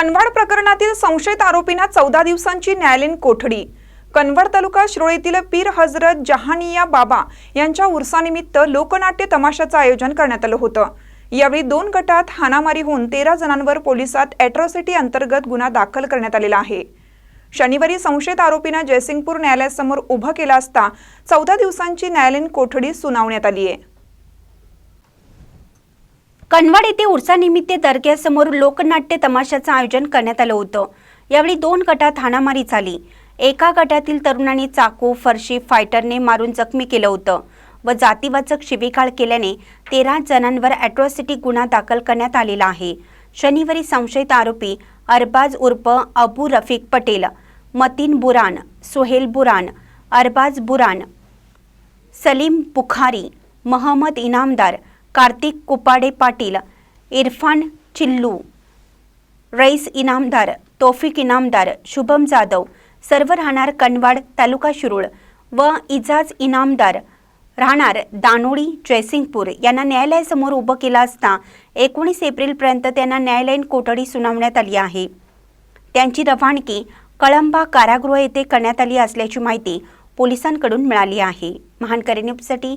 कनवाड प्रकरणातील संशयित आरोपींना चौदा दिवसांची न्यायालयीन कोठडी. कनवाड तालुका श्रोळीतील पीर हजरत जहानिया बाबा यांच्या उर्सानिमित्त लोकनाट्य तमाशाचं आयोजन करण्यात आलं होतं. यावेळी दोन गटात हाणामारी होऊन तेरा जणांवर पोलिसात अॅट्रॉसिटी अंतर्गत गुन्हा दाखल करण्यात आलेला आहे. शनिवारी संशयित आरोपींना जयसिंगपूर न्यायालयासमोर उभं केलं असता चौदा दिवसांची न्यायालयीन कोठडी सुनावण्यात आली आहे. कनवाड येथे उर्सानिमित्त दर्ग्यासमोर लोकनाट्य तमाशाचं आयोजन करण्यात आलं होतं. यावेळी दोन गटात हाणामारी झाली. एका गटातील तरुणांनी चाकू फरशी फायटरने मारून जखमी केलं होतं व जातीवाचक शिबिकाळ केल्याने तेरा जणांवर अॅट्रॉसिटी गुन्हा दाखल करण्यात आलेला आहे. शनिवारी संशयित आरोपी अरबाज उर्फ अबू रफिक पटेल मतीन बुरान सुहेल बुरान अरबाज बुरान सलीम बुखारी महम्मद इनामदार कार्तिक कुपाडे पाटील इरफान चिल्लू रईस इनामदार तोफिक इनामदार शुभम जाधव सर्व राहणार कनवाड तालुका शिरूळ व इजाज इनामदार राहणार दानोळी जयसिंगपूर. यांना न्यायालयासमोर उभं केलं असता एकोणीस एप्रिलपर्यंत त्यांना न्यायालयीन कोठडी सुनावण्यात आली आहे. त्यांची रवानगी कळंबा कारागृह येथे करण्यात आली असल्याची माहिती पोलिसांकडून मिळाली आहे. महानकरी न्यूजसाठी